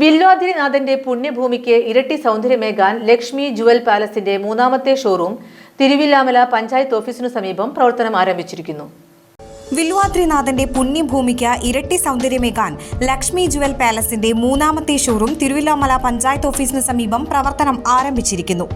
വില്വാദ്രിനാഥന്റെ പുണ്യഭൂമിക്ക് ഇരട്ടി സൗന്ദര്യമേകാൻ ലക്ഷ്മി ജുവൽ പാലസിന്റെ മൂന്നാമത്തെ ഷോറൂം തിരുവില്ലാമല പഞ്ചായത്ത് ഓഫീസിനു സമീപം പ്രവർത്തനം ആരംഭിച്ചിരിക്കുന്നു. വില്വാദ്രിനാഥന്റെ പുണ്യഭൂമിക്ക് ഇരട്ടി സൗന്ദര്യമേകാൻ ലക്ഷ്മി ജുവൽ പാലസിന്റെ മൂന്നാമത്തെ ഷോറൂം തിരുവില്ലാമല പഞ്ചായത്ത് ഓഫീസിന് സമീപം പ്രവർത്തനം ആരംഭിച്ചിരിക്കുന്നു.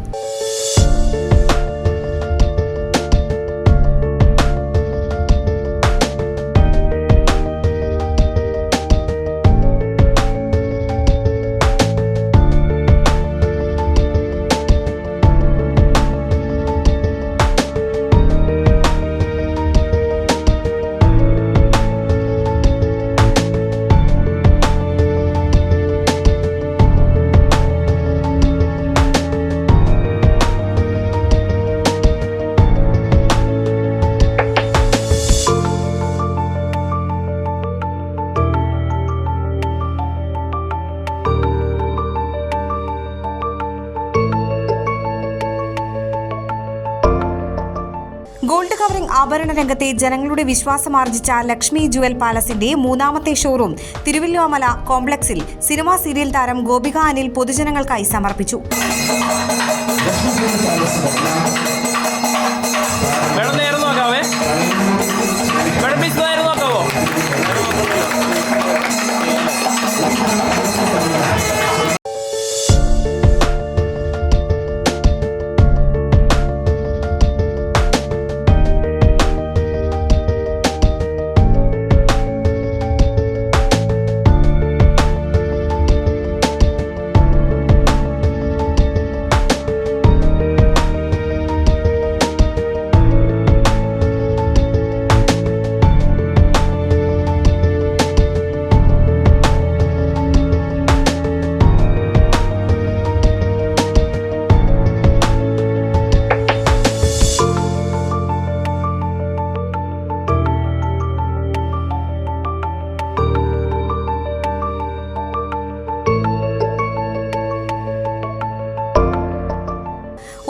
ഗോൾഡ് കവറിംഗ് ആഭരണ രംഗത്തെ ജനങ്ങളുടെ വിശ്വാസം ആർജിച്ച ലക്ഷ്മി ജുവൽ പാലസിന്റെ മൂന്നാമത്തെ ഷോറൂം തിരുവല്ലോമല കോംപ്ലക്സിൽ സിനിമാ സീരിയൽ താരം ഗോപിക അനിൽ പൊതുജനങ്ങൾക്കായി സമർപ്പിച്ചു.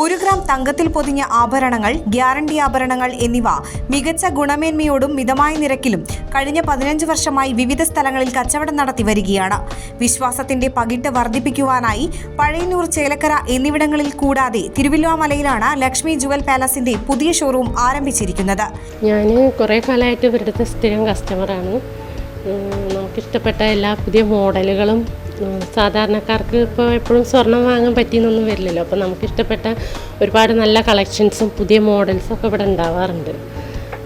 ഒരു ഗ്രാം തങ്കത്തിൽ പൊതിഞ്ഞ ആഭരണങ്ങൾ ഗ്യാരണ്ടി ആഭരണങ്ങൾ എന്നിവ മികച്ച ഗുണമേന്മയോടും മിതമായ നിരക്കിലും കഴിഞ്ഞ പതിനഞ്ച് വർഷമായി വിവിധ സ്ഥലങ്ങളിൽ കച്ചവടം നടത്തി വരികയാണ്. വിശ്വാസത്തിന്റെ പകിട്ട് വർദ്ധിപ്പിക്കുവാനായി പഴയന്നൂർ ചേലക്കര എന്നിവിടങ്ങളിൽ കൂടാതെ തിരുവല്ലുവാമലയിലാണ് ലക്ഷ്മി ജുവൽ പാലസിന്റെ പുതിയ ഷോറൂം ആരംഭിച്ചിരിക്കുന്നത്. ഞാൻ കുറേ കാലമായിട്ട് ഇവരുടെ സ്ഥിരം കസ്റ്റമറാണ് നമുക്കിഷ്ടപ്പെട്ട എല്ലാ പുതിയ മോഡലുകളും സാധാരണക്കാർക്ക് ഇപ്പോൾ എപ്പോഴും സ്വർണം വാങ്ങാൻ പറ്റിയെന്നൊന്നും വരില്ലല്ലോ. അപ്പോൾ നമുക്കിഷ്ടപ്പെട്ട ഒരുപാട് നല്ല കളക്ഷൻസും പുതിയ മോഡൽസും ഒക്കെ ഇവിടെ ഉണ്ടാവാറുണ്ട്.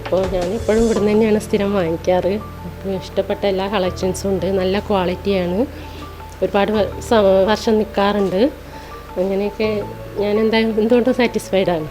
അപ്പോൾ ഞാൻ എപ്പോഴും ഇവിടെ തന്നെയാണ് സ്ഥിരം വാങ്ങിക്കാറ്. ഇഷ്ടപ്പെട്ട എല്ലാ കളക്ഷൻസും ഉണ്ട്. നല്ല ക്വാളിറ്റിയാണ്. ഒരുപാട് വർഷം നിൽക്കാറുണ്ട് അങ്ങനെയൊക്കെ ഞാൻ എന്തായാലും എന്തുകൊണ്ടും സാറ്റിസ്ഫൈഡാണ്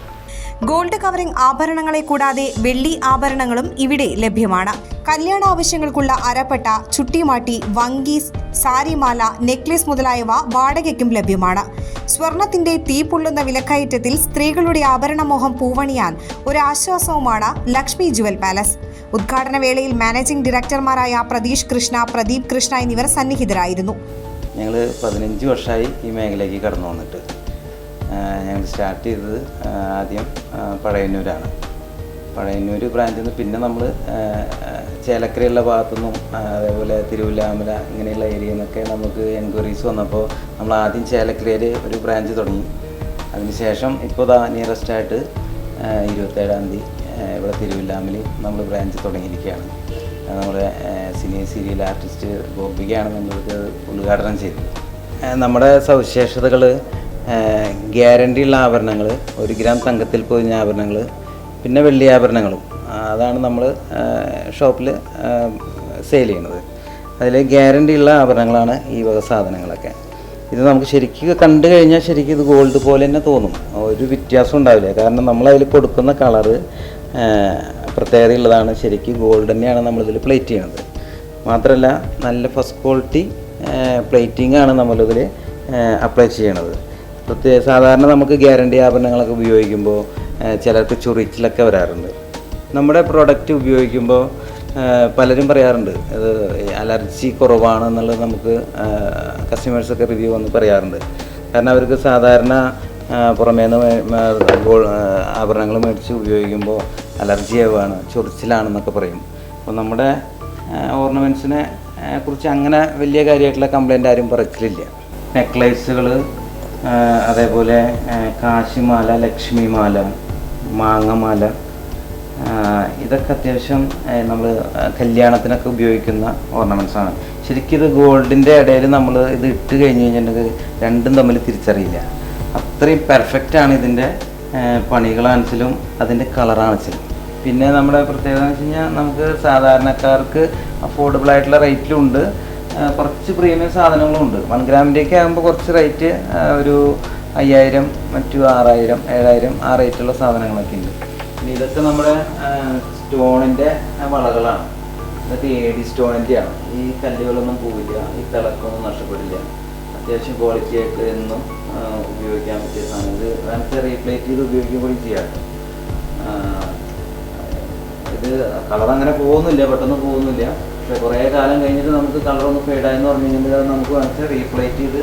ഗോൾഡ് കവറിംഗ് ആഭരണങ്ങളെ കൂടാതെ വെള്ളി ആഭരണങ്ങളും ഇവിടെ ലഭ്യമാണ്. കല്യാണ ആവശ്യങ്ങൾക്കുള്ള അരപ്പട്ട ചുട്ടിമാട്ടി വങ്കീസ് സാരിമാല നെക്ലേസ് മുതലായവ വാടകയ്ക്കും ലഭ്യമാണ്. സ്വർണത്തിന്റെ തീ പൊള്ളുന്ന വിലക്കയറ്റത്തിൽ സ്ത്രീകളുടെ ആഭരണമോഹം പൂവണിയാൻ ഒരാശ്വാസവുമാണ് ലക്ഷ്മി ജുവൽ പാലസ്. ഉദ്ഘാടന വേളയിൽ മാനേജിംഗ് ഡയറക്ടർമാരായ പ്രതീഷ് കൃഷ്ണ പ്രദീപ് കൃഷ്ണ എന്നിവർ സന്നിഹിതരായിരുന്നു. ഞങ്ങൾ പതിനഞ്ച് വർഷമായി ഈ മേഖലയ്ക്ക് കടന്നു വന്നിട്ട്. ഞങ്ങൾ സ്റ്റാർട്ട് ചെയ്തത് ആദ്യം പഴയന്നൂരാണ് പഴയന്നൂർ ബ്രാഞ്ചിൽ നിന്ന് പിന്നെ നമ്മൾ ചേലക്കരയുള്ള ഭാഗത്തുനിന്നും അതേപോലെ തിരുവല്ലാമല ഇങ്ങനെയുള്ള ഏരിയയിൽ നിന്നൊക്കെ നമുക്ക് എൻക്വയറീസ് വന്നപ്പോൾ നമ്മൾ ആദ്യം ചേലക്കരയിൽ ഒരു ബ്രാഞ്ച് തുടങ്ങി. അതിനുശേഷം ഇപ്പോൾ ദാ നിയറസ്റ്റ് ആയിട്ട് ഇരുപത്തേഴാം തീയതി ഇവിടെ തിരുവല്ലാമലി നമ്മൾ ബ്രാഞ്ച് തുടങ്ങിയിരിക്കുകയാണ് നമ്മുടെ സിനി സീരിയൽ ആർട്ടിസ്റ്റ് ഗോപികയാണ് നമ്മൾക്ക് ഉദ്ഘാടനം ചെയ്തത്. നമ്മുടെ സവിശേഷതകൾ ഗ്യാരണ്ടി ഉള്ള ആഭരണങ്ങൾ ഒരു ഗ്രാം തങ്കത്തിൽ പൊതിഞ്ഞ ആഭരണങ്ങൾ പിന്നെ വെള്ളി ആഭരണങ്ങളും. അതാണ് നമ്മൾ ഷോപ്പിൽ സെയിൽ ചെയ്യുന്നത്. അതിൽ ഗ്യാരണ്ടി ഉള്ള ആഭരണങ്ങളാണ് ഈ വക സാധനങ്ങളൊക്കെ. ഇത് നമുക്ക് ശരിക്കും കണ്ടു കഴിഞ്ഞാൽ ശരിക്കും ഇത് ഗോൾഡ് പോലെ തന്നെ തോന്നും. ഒരു വ്യത്യാസം ഉണ്ടാവില്ല. കാരണം നമ്മളതിൽ കൊടുക്കുന്ന കളറ് പ്രത്യേകതയുള്ളതാണ് ശരിക്കും ഗോൾഡ് തന്നെയാണ് നമ്മളിതിൽ പ്ലേറ്റ് ചെയ്യുന്നത് മാത്രമല്ല നല്ല ഫസ്റ്റ് ക്വാളിറ്റി പ്ലേറ്റിംഗ് ആണ് നമ്മളിതിൽ അപ്ലൈ ചെയ്യണത്. പ്രത്യേക സാധാരണ നമുക്ക് ഗ്യാരണ്ടി ആഭരണങ്ങളൊക്കെ ഉപയോഗിക്കുമ്പോൾ ചിലർക്ക് ചൊറിച്ചിലൊക്കെ വരാറുണ്ട്. നമ്മുടെ പ്രോഡക്റ്റ് ഉപയോഗിക്കുമ്പോൾ പലരും പറയാറുണ്ട് അത് അലർജി കുറവാണ് എന്നുള്ളത് നമുക്ക് കസ്റ്റമേഴ്സൊക്കെ റിവ്യൂ വന്ന് പറയാറുണ്ട്. കാരണം അവർക്ക് സാധാരണ പുറമേ നിന്ന് ആഭരണങ്ങൾ മേടിച്ച് ഉപയോഗിക്കുമ്പോൾ അലർജി ആവുകയാണ് ചൊറിച്ചിലാണെന്നൊക്കെ പറയും. അപ്പോൾ നമ്മുടെ ഓർണമെന്റ്സിനെ കുറിച്ച് അങ്ങനെ വലിയ കാര്യമായിട്ടുള്ള കംപ്ലൈന്റ് ആരും പറച്ചിലില്ല. നെക്ലേസുകൾ അതേപോലെ കാശിമാല ലക്ഷ്മിമാല മാങ്ങമാല ഇതൊക്കെ അത്യാവശ്യം നമ്മൾ കല്യാണത്തിനൊക്കെ ഉപയോഗിക്കുന്ന ഓർണമെന്റ്സ് ആണ്. ശരിക്കും ഇത് ഗോൾഡിന്റെ ഇടയിൽ നമ്മൾ ഇത് ഇട്ട് കഴിഞ്ഞ് കഴിഞ്ഞിട്ടുണ്ടെങ്കിൽ രണ്ടും തമ്മിൽ തിരിച്ചറിയില്ല. അത്രയും പെർഫെക്റ്റ് ആണ് ഇതിന്റെ പണികളാണെങ്കിലും അതിന്റെ കളറാണെങ്കിലും പിന്നെ നമ്മുടെ പ്രത്യേകത എന്ന് വെച്ച് കഴിഞ്ഞാൽ നമുക്ക് സാധാരണക്കാർക്ക് അഫോർഡബിൾ ആയിട്ടുള്ള റേറ്റിലും ഉണ്ട് ആ, കുറച്ച് പ്രീമിയം സാധനങ്ങളും ഉണ്ട് വൺ ഗ്രാമിന്റെയൊക്കെ ആകുമ്പോൾ കുറച്ച് റേറ്റ് ഒരു അയ്യായിരം മറ്റു ആറായിരം ഏഴായിരം ആ റേറ്റുള്ള സാധനങ്ങളൊക്കെ ഉണ്ട്. പിന്നെ ഇതൊക്കെ നമ്മുടെ സ്റ്റോണിന്റെ വളകളാണ്. ഇതൊക്കെ എ ഡി സ്റ്റോണിന്റെയാണ് ഈ കല്ലുകളൊന്നും പോവില്ല ഈ തിളക്കമൊന്നും നഷ്ടപ്പെടില്ല. അത്യാവശ്യം ക്വാളിറ്റി ആയിട്ട് എന്നും ഉപയോഗിക്കാൻ പറ്റിയ സാധനം. ഇത് നമുക്ക് റീപ്ലേറ്റ് ചെയ്ത് ഉപയോഗിക്കുകയും ചെയ്യാം. ഇത് കളർ അങ്ങനെ പോകുന്നില്ല പെട്ടെന്ന് പോകുന്നില്ല. കുറേ കാലം കഴിഞ്ഞിട്ട് നമുക്ക് കളർ ഒന്ന് ഫെയ്ഡായെന്ന് പറഞ്ഞു കഴിഞ്ഞാൽ നമുക്ക് വേണമെങ്കിൽ റീപ്ലേറ്റ് ചെയ്ത്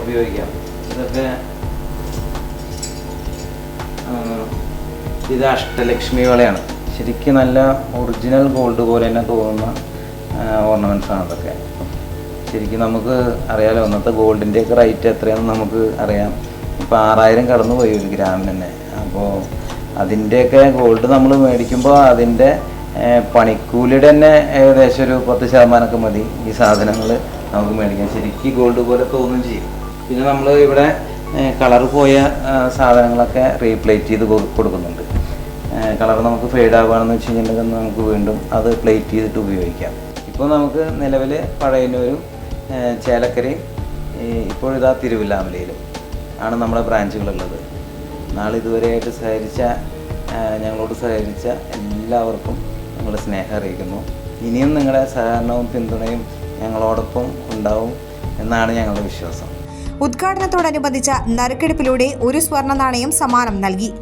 ഉപയോഗിക്കാം. ഇതൊക്കെ ഇത് അഷ്ടലക്ഷ്മി വളയാണ്. ശരിക്കും നല്ല ഒറിജിനൽ ഗോൾഡ് പോലെ തന്നെ തോന്നുന്ന ഓർണമെന്റ്സ് ആണ് അതൊക്കെ. ശരിക്കും നമുക്ക് അറിയാലോ ഇന്നത്തെ ഗോൾഡിന്റെയൊക്കെ റേറ്റ് എത്രയാണെന്ന് നമുക്ക് അറിയാം. ഇപ്പോൾ ആറായിരം കടന്നു പോയി ഒരു ഗ്രാമിന് തന്നെ. അപ്പോൾ അതിന്റെയൊക്കെ ഗോൾഡ് നമ്മൾ മേടിക്കുമ്പോൾ അതിന്റെ പണിക്കൂലിയുടെ തന്നെ ഏകദേശം ഒരു പത്ത് ശതമാനമൊക്കെ മതി ഈ സാധനങ്ങൾ നമുക്ക് മേടിക്കാം ശരിക്കും ഗോൾഡ് പോലെ തോന്നുകയും ചെയ്യും. പിന്നെ നമ്മൾ ഇവിടെ കളർ പോയ സാധനങ്ങളൊക്കെ റീപ്ലേറ്റ് ചെയ്ത് കൊടുക്കുന്നുണ്ട്. കളർ നമുക്ക് ഫെയ്ഡ് ആവുകയാണെന്ന് വെച്ച് കഴിഞ്ഞിട്ടുണ്ടെങ്കിൽ നമുക്ക് വീണ്ടും അത് പ്ലേറ്റ് ചെയ്തിട്ട് ഉപയോഗിക്കാം. ഇപ്പോൾ നമുക്ക് നിലവിൽ പഴയനൂരും ചേലക്കരയും ഇപ്പോഴിതാ തിരുവില്ലാമലയിലും ആണ് നമ്മുടെ ബ്രാഞ്ചുകളുള്ളത്. നാളെ ഇതുവരെയായിട്ട് സഹകരിച്ച ഞങ്ങളോട് സഹകരിച്ച എല്ലാവർക്കും ഞങ്ങളുടെ സ്നേഹം അറിയിക്കുന്നു. ഇനിയും നിങ്ങളുടെ സഹകരണവും പിന്തുണയും ഞങ്ങളോടൊപ്പം ഉണ്ടാവും എന്നാണ് ഞങ്ങളുടെ വിശ്വാസം. ഉദ്ഘാടനത്തോടനുബന്ധിച്ച നറുക്കെടുപ്പിലൂടെ ഒരു സ്വർണ നാണയം സമ്മാനം നൽകി.